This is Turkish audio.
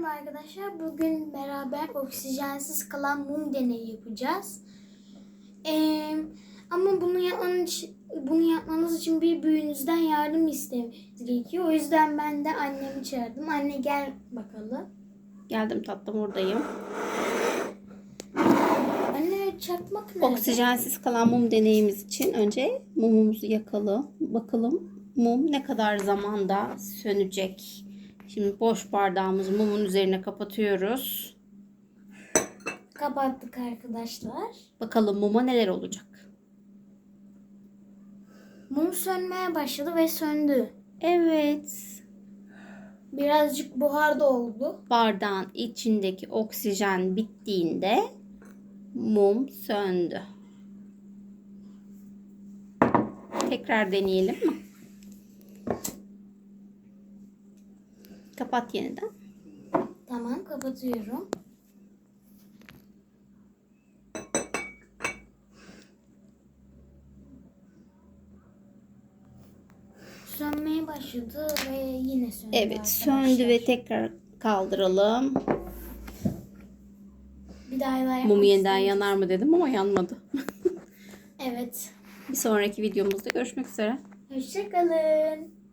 Merhaba arkadaşlar. Bugün beraber oksijensiz kalan mum deneyi yapacağız. Ee, ama bunu yapmanız, bunu yapmanız için bir büyüğünüzden yardım istemeniz gerekiyor. O yüzden ben de annemi çağırdım. Anne gel bakalım. Geldim tatlım oradayım. Anne çakmak nerede? Oksijensiz kalan mum deneyimiz için önce mumumuzu yakalım. Bakalım mum ne kadar zamanda sönecek. Şimdi boş bardağımızı mumun üzerine kapatıyoruz. Kapattık arkadaşlar. Bakalım muma neler olacak. Mum sönmeye başladı ve söndü. Evet. Birazcık buhar da oldu. Bardağın içindeki oksijen bittiğinde mum söndü. Tekrar deneyelim mi? Kapat yeniden. Tamam kapatıyorum. Sönmeye başladı ve yine söndü. Evet arkadaşlar. söndü ve tekrar kaldıralım. bir daha yapmak Mum yeniden yanar mı dedim ama yanmadı. Evet. Bir sonraki videomuzda görüşmek üzere. Hoşçakalın.